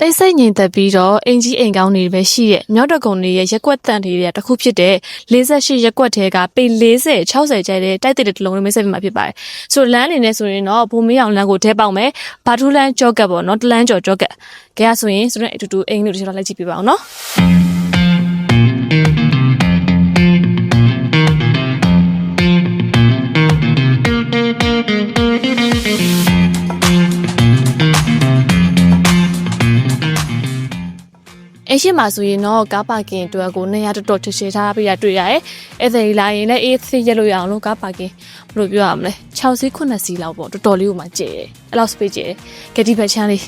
တိတ်ဆိတ်ငြိမ်သက်ပြီးတော့အင်ကြီးအိမ်ကောင်းတွေပဲရှိရဲ့မြောက်တကုံတွေရဲ့ရက်ကွက်တန်တွေရဲ့တစ်ခုဖြစ်တဲ့48ရက်ကွက်ထဲကပေ40 60ကျဲတဲ့တိုက်တဲ့တစ်လုံးလေးမိတ်ဆက်ပြမှာဖြစ်ပါတယ်။ဆိုတော့လမ်းအနေနဲ့ဆိုရင်တော့ဘုံမင်းအောင်လမ်းကိုထဲပေါက်မယ်။ဘာထူးလမ်းကြောကတ်ပေါ့နော်တလန်းကျော်ကြောကတ်။ကြရဆိုရင်ဆိုတော့အတူတူအိမ်လေးတို့တစ်ချက်တော့လိုက်ကြည့်ပြပါအောင်နော်။ အဲ့ရှိမှာဆိုရင်တော့ကားပါကင်အတွက်ကိုနေရာတော်တော်ထရှည်ထားပြီးရတွေ့ရတယ်။အဲ့ဒါကြီးလာရင်လည်းအေးသိရက်လို့ရအောင်လို့ကားပါကင်ဘယ်လိုပြောရမလဲ6စီး9စီးလောက်ပေါ့တော်တော်လေးကိုမှကျဲတယ်။အဲ့လောက် space ကျဲတယ်။ကဲဒီဘက်ချမ်းလေး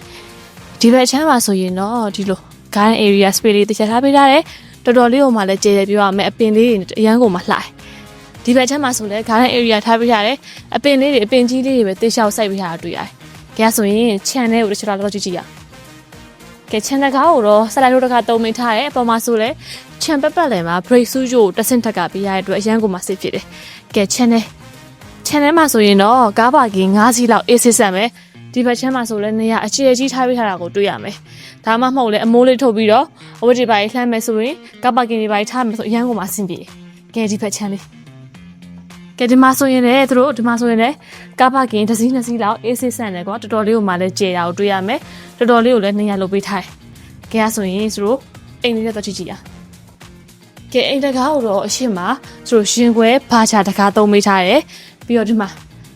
ဒီဘက်ချမ်းမှာဆိုရင်တော့ဒီလို garden area space လေးတခြားထားပေးထားတယ်။တော်တော်လေးကိုမှလည်းကျဲတယ်ပြောရမယ်အပင်လေးတွေအရန်ကိုမှလှိုက်။ဒီဘက်ချမ်းမှာဆိုလည်း garden area ထားပေးထားတယ်။အပင်လေးတွေအပင်ကြီးလေးတွေပဲတေချောက်စိုက်ပေးထားတာတွေ့ရတယ်။ကြဆိုရင်ခြံထဲကိုတစ်ချက်တော့ကြည့်ကြည့်ရအောင် ကဲချန်တကားကိုတော့ဆက်လိုက်လို့တခါတုံမိထားရဲအပေါ်မှာဆိုလဲချန်ပက်ပက်လည်းမှာ break ဆူးကြိုတဆင့်ထက်ကပေးရတဲ့အတွက်အရန်ကိုမှစစ်ဖြစ်တယ်။ကဲချန်နဲ့ချန်ထဲမှာဆိုရင်တော့ကားပါကင်9စီးလောက်အေးစစ်ဆက်မယ်။ဒီဘက်ချမ်းမှာဆိုလဲနေရအချီအကြီးထားပေးထားတာကိုတွေ့ရမယ်။ဒါမှမဟုတ်လဲအမိုးလေးထုတ်ပြီးတော့အဝတ်တွေပါလှမ်းမယ်ဆိုရင်ကားပါကင်တွေပါထားမယ်ဆိုအရန်ကိုမှအဆင်ပြေ။ကဲဒီဘက်ချမ်းလေး ကဲဒီမှာဆိုရင်လည်းသူတို့ဒီမှာဆိုရင်လည်းကားပါကင်တစ်စီးနှစ်စီးလောက်အေးစစ်ဆန်တယ်ကွာတော်တော်လေးကိုမှလည်းကျေတာကိုတွေ့ရမယ်တော်တော်လေးကိုလည်းနေရလုပ်ပေးထားတယ်ကဲအဲ့ဆိုရင်သူတို့အိမ်လေးတော့ကြည့်ကြည့်ရကဲအိမ်တကားကိုတော့အရှိမသူတို့ရှင်ခွဲဘာချာတကားသုံးပေးထားတယ်ပြီးတော့ဒီမှာ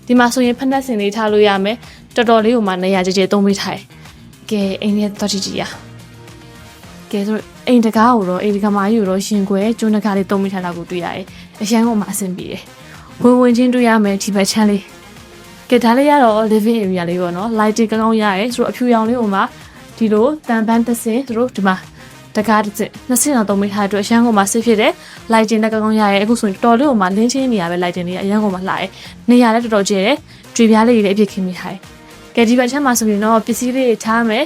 ဒီမှာဆိုရင်ဖက်နှက်စင်လေးထားလို့ရမယ်တော်တော်လေးကိုမှနေရကြဲကြဲသုံးပေးထားတယ်ကဲအိမ်လေးတော့ကြည့်ကြည့်ရကဲသူတို့အိမ်တကားကိုတော့အိမ်တကားမကြီးကိုတော့ရှင်ခွဲကျွန်းတကားလေးသုံးပေးထားတာကိုတွေ့ရတယ်အရန်ကိုမှအဆင်ပြေတယ် ဝင်ဝင်ချင်းတွေ့ရမယ်ဒီဘက်ချမ်းလေးကဲဒါလေးရတော့ living area လေးပေါ့နော် lighting ကောင်းကောင်းရရဲဆိုတော့အဖြူရောင်လေးဟိုမှာဒီလိုတန်ပန်းတစ်စင်သူတို့ဒီမှာတကားတစ်စင်နှစ်စင်တော့သုံးမိထားတဲ့အတွက်အရန်ကိုမှဆစ်ဖြစ်တယ် lighting လည်းကောင်းကောင်းရရဲအခုဆိုရင်တော်တော်လေးဟိုမှာလင်းချင်းနေရပဲ lighting လေးအရန်ကိုမှလှရဲနေရလည်းတော်တော်ကျဲတယ်ကြွေပြားလေးတွေလည်းအပြည့်ခင်းမိထားတယ်ကဲဒီဘက်ချက်မှာဆိုရင်တော့ပစ္စည်းလေးတွေထားမယ်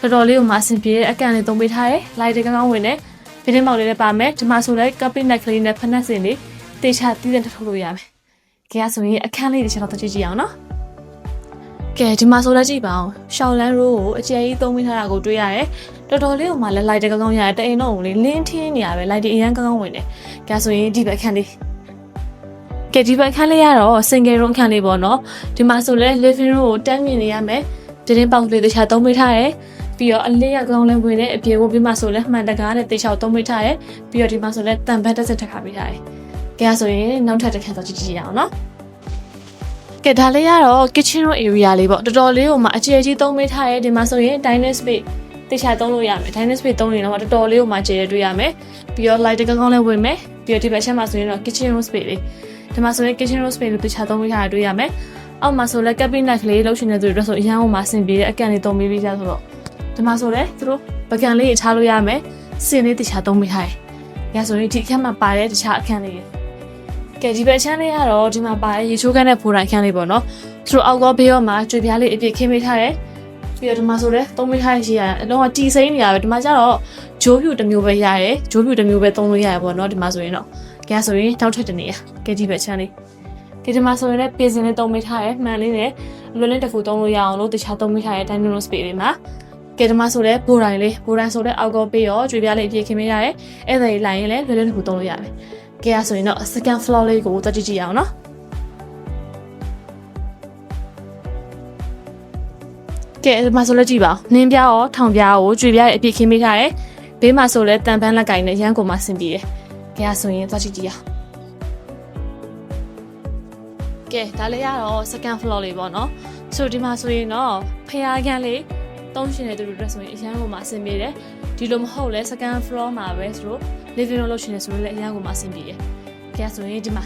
တော်တော်လေးဟိုမှာအဆင်ပြေတဲ့အကန်လေးသုံးပေးထားတယ် lighting ကောင်းကောင်းဝင်တယ်ပြတင်းမောက်လေးလည်းပါမယ်ဒီမှာဆိုလည်း cupping neck လေးနဲ့ဖက်နှက်စင်လေးတေချာတီးတဲ့ထုတ်လို့ရမယ် ကဲဆိုရင်အခန်းလေးတွေချက်တော့ကြည့်ကြည့်အောင်နော်ကဲဒီမှာဆိုလက်ကြည့်ပါအောင်ရှောင်းလန်းရိုးကိုအကျယ်ကြီးသုံးမိထားတာကိုတွေ့ရတယ်တော်တော်လေးကိုမှလည်းလိုက်တကောင်းကောင်းရတယ်တအိမ်တော့ကိုလေလင်းထင်းနေရပဲလိုက်တအရန်ကောင်းကောင်းဝင်တယ်ကဲဆိုရင်ဒီဘက်ခန်းလေးကဲဒီဘက်ခန်းလေးကတော့ single room ခန်းလေးပေါ့နော်ဒီမှာဆိုလဲ living room ကိုတန်းမြင်နေရမယ်တင်းပေါက်လေးတခြားသုံးမိထားတယ်ပြီးတော့အလေးရကောင်းလဲဝင်တဲ့အပြေကိုပြီးမှဆိုလဲမှန်တကားနဲ့တေချောက်သုံးမိထားတယ်ပြီးတော့ဒီမှာဆိုလဲတန်ဘတ်တစ်စက်ထပ်ခါပေးထားတယ် ကဲဆိုရင်နောက်ထပ်တစ်ခါတော့ကြည့်ကြည့်ရအောင်နော်ကဲဒါလေးကတော့ kitchen room area လေးပေါ့တော်တော်လေးကိုမှအခြေအကြီးသုံးပေးထားရဲဒီမှာဆိုရင် dining space တေချာသုံးလို့ရမယ် dining space သုံးနေတော့တော်တော်လေးကိုမှကျေရတွေ့ရမယ်ပြီးတော့ light ကောင်းကောင်းလေးဝင်မယ်ပြီးတော့ဒီဘက်ချက်မှာဆိုရင်တော့ kitchen room space လေးဒီမှာဆိုရင် kitchen room space လို့တေချာသုံးပေးထားရတွေ့ရမယ်အောက်မှာဆိုလဲ cabinet ကလေးလှုပ်ရှင်နေသူတွေဆိုအရန်ဟိုမှာဆင်ပြေတဲ့အကန်လေးသုံးပေးပြီးကြဆိုတော့ဒီမှာဆိုလဲသူတို့ပကံလေးထားလို့ရမယ်စင်လေးတေချာသုံးပေးထားရရဆိုရင်ဒီအခန်းမှာပါတဲ့တခြားအခန်းလေး ကဲဒီဘက်ချမ်းလေးကတော့ဒီမှာပါတဲ့ရေချိုးခန်းနဲ့ဖိုးတိုင်းခန်းလေးပေါ့နော်သူတို့အောက်ကောဘေးရောမှာကြွေပြားလေးအပြည့်ခင်းပေးထားတယ်ပြီးတော့ဒီမှာဆိုလဲသုံးပေးထားရရှိရအလုံးကတီစိမ့်နေရပဲဒီမှာကျတော့ဂျိုးဖြူတစ်မျိုးပဲရတယ်ဂျိုးဖြူတစ်မျိုးပဲသုံးလို့ရတယ်ပေါ့နော်ဒီမှာဆိုရင်တော့ကဲဆိုရင်တောက်ထက်တနေရကဲဒီဘက်ချမ်းလေးကဲဒီမှာဆိုရင်လည်းပြင်စင်လေးသုံးပေးထားရမှန်လေးနဲ့လွယ်လင်းတစ်ခုသုံးလို့ရအောင်လို့တခြားသုံးပေးထားရ dining room space လေးမှာကဲဒီမှာဆိုလဲဘိုတိုင်းလေးဘိုတိုင်းဆိုလဲအောက်ကောပေးရောကြွေပြားလေးအပြည့်ခင်းပေးရတယ်အဲ့ဒါကြီးလိုက်ရင်လည်းလွယ်လင်းတစ်ခုသုံးလို့ရတယ် ကဲရဆိုရင်တော့ second floor လေးကိုတက်ကြည့်ကြည့်အောင်နော်ကဲဒီမှာဆိုလက်ကြည့်ပါဦးနင်းပြားရောထောင်ပြားကိုကြွေပြားရဲ့အပြည့်ခင်းပေးထားတယ်ဘေးမှာဆိုလဲတန်ပန်းလက်ကင်နဲ့ရန်ကုန်မှာဆင်ပြေတယ်ကဲရဆိုရင်တက်ကြည့်ကြည့်အောင်ကဲဒါလေးကတော့ second floor လေးပေါ့နော်ဆိုဒီမှာဆိုရင်တော့ဖျားခန်းလေးသုံးရှင်တဲ့သူတို့အတွက်ဆိုရင်အရန်ကုန်မှာဆင်ပြေတယ်ဒီလိုမဟုတ်လဲ second floor မှာပဲဆိုတော့ living room လုပ်ရှင်နေဆိုလို့လည်းအရန်ကိုမှအဆင်ပြေတယ်။ကဲဆိုရင်ဒီမှာ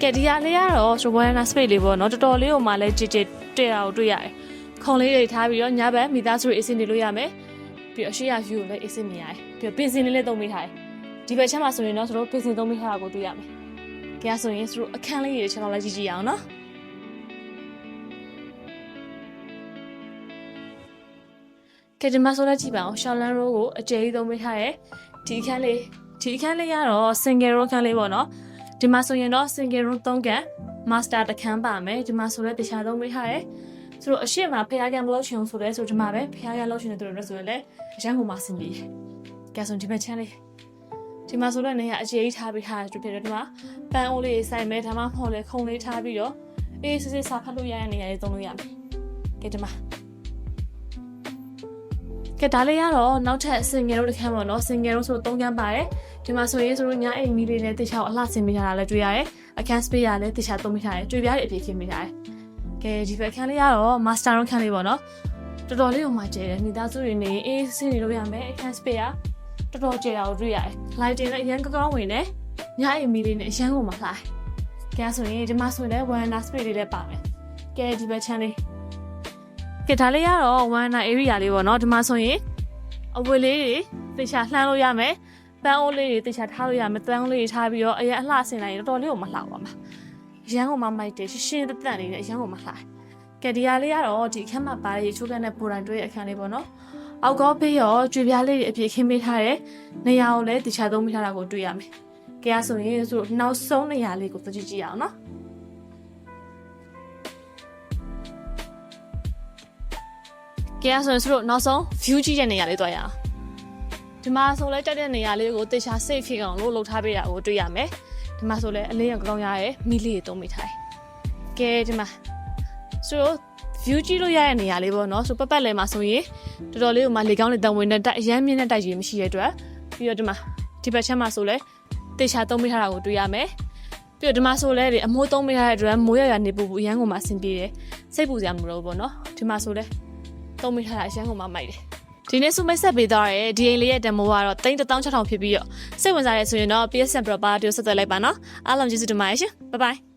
ကဲဒီဟာလေးကတော့ Strawberry space လေးပေါ့နော်တော်တော်လေးကိုမှလည်းကြည်ကြည်တွေ့တာကိုတွေ့ရတယ်။ခုံလေးတွေထားပြီးတော့ညဘက်မိသားစုတွေအေးစင်နေလို့ရမယ်။ပြီးတော့အရှိရ view ကိုလည်းအေးစင်မြင်ရတယ်။ပြီးတော့ပင်စင်လေးလည်းသုံးပေးထားတယ်။ဒီဘက်ချက်မှာဆိုရင်တော့သူတို့ပင်စင်သုံးပေးထားတာကိုတွေ့ရမယ်။ကဲဆိုရင်သူတို့အခန်းလေးတွေချက်တော့လည်းကြည့်ကြည့်ရအောင်နော်။ကဲဒီမှာဆိုလည်းကြည့်ပါအောင် Shaolin Road ကိုအကျယ်ကြီးသုံးပေးထားတယ်။ ဒီအခန်းလေးဒီအခန်းလေးကတော့ single room ခန်းလေးပေါ့နော်ဒီမှာဆိုရင်တော့ single room 3ခန်း master တစ်ခန်းပါမယ်ဒီမှာဆိုလဲတခြားသုံးပေးထားတယ်ဆိုတော့အရှိမဖះကန်မလို့ရှင်ဆိုလဲဆိုဒီမှာပဲဖះကန်လို့ရှင်တဲ့သူတွေဆိုရင်လည်းအရန်ဟိုမှာဆင်ပြေတယ်ကဲဆိုဒီမှာချမ်းလေးဒီမှာဆိုတော့နေရအခြေကြီးထားပြီးထားတယ်ဖြစ်တယ်ဒီမှာပန်းအိုးလေးစိုက်မဲဒါမှမဟုတ်လဲခုံလေးထားပြီးတော့အေးစစ်စစ်စာဖတ်လို့ရတဲ့နေရာလေးသုံးလို့ရမယ်ကဲဒီမှာ ကဲဒါလေးကတော့နောက်ထပ်စင်ငယ်တို့တစ်ခန်းပေါ့နော်စင်ငယ်တို့ဆို၃ခန်းပါတယ်ဒီမှာဆိုရင်ဆိုတော့ညာအိမ်မီလေးနဲ့တေချာကိုအလှဆင်မိထားတာလည်းတွေ့ရတယ်အခန်းစပေးရလည်းတေချာသုံးမိထားတယ်တွေ့ပြားတွေအပြည့်ခင်းမိထားတယ်ကဲဒီဘက်ခန်းလေးကတော့ master room ခန်းလေးပေါ့နော်တော်တော်လေးကိုမှကျဲတယ်မိသားစုတွေနေအေးဆင်းနေလို့ရမယ်အခန်းစပေးရတော်တော်ကျဲတာကိုတွေ့ရတယ် lighting လည်းအရင်ကောင်းကောင်းဝင်နေညာအိမ်မီလေးနဲ့အရန်ကိုမှလှတယ်ကဲဆိုရင်ဒီမှာဆိုရင်လည်း wonder space လေးလည်းပါမယ်ကဲဒီဘက်ချမ်းလေး ကဲဒါလေးကတော့ wonder area လေးပေါ့နော်ဒီမှာဆိုရင်အဝေးလေးတွေတေချာလှမ်းလို့ရမယ်ပန်းအိုးလေးတွေတေချာထားလို့ရမယ်တန်းအိုးလေးတွေထားပြီးတော့အရင်အလှဆင်လိုက်ရင်တော်တော်လေးကိုမလှပါမှာရန်ကုန်မှာမိုက်တယ်ရှင်းရှင်းတက်တက်လေးနဲ့ရန်ကုန်မှာလှတယ်ကဲဒီဟာလေးကတော့ဒီအခန်းမှာပါတဲ့ရေချိုးကန်တဲ့ပူရန်တွဲအခန်းလေးပေါ့နော်အောက်ကောဖေးရောကြွေပြားလေးတွေအပြည့်ခင်းပေးထားတဲ့နေရာကိုလည်းတေချာသုံးပေးထားတာကိုတွေ့ရမယ်ကဲအဲ့ဆိုရင်ဆိုနောက်ဆုံးနေရာလေးကိုသတိကြည့်ရအောင်နော် ကဲအဲ့ဆိုရင်ဆိုတော့နောက်ဆုံး view ကြည့်တဲ့နေရာလေးတွေ့ရအောင်ဒီမှာဆိုလဲတက်တဲ့နေရာလေးကိုတေချာ safe ဖြစ်အောင်လို့လုပ်ထားပေးတာကိုတွေ့ရမယ်ဒီမှာဆိုလဲအလေးရောင်ကောင်းရရဲ့မီလေးတွေတုံးမိထားတယ်ကဲဒီမှာဆိုတော့ view ကြည့်လို့ရတဲ့နေရာလေးပေါ့နော်ဆိုပတ်ပတ်လဲမှာဆိုရင်တော်တော်လေးကိုမှလေကောင်းလေးတန်ဝင်တဲ့တိုက်အရမ်းမြင့်တဲ့တိုက်ကြီးမရှိတဲ့အတွက်ပြီးတော့ဒီမှာဒီဘက်ချက်မှာဆိုလဲတေချာတုံးမိထားတာကိုတွေ့ရမယ်ပြီးတော့ဒီမှာဆိုလဲဒီအမိုးတုံးမိထားတဲ့အတွက်မိုးရရနေပူပူအရန်ကိုမှအဆင်ပြေတယ်စိတ်ပူစရာမလိုဘူးပေါ့နော်ဒီမှာဆိုလဲ တုံးမိထားတာအရန်ကိုမှမိုက်တယ်ဒီနေ့စုမိတ်ဆက်ပေးသွားတဲ့ဒီအိမ်လေးရဲ့ demo ကတော့31600ဖြစ်ပြီးတော့စိတ်ဝင်စားရဲဆိုရင်တော့ PSN Pro ပါတီကိုဆက်သွယ်လိုက်ပါနော်အားလုံးကျေးဇူးတင်ပါတယ်ရှင် bye bye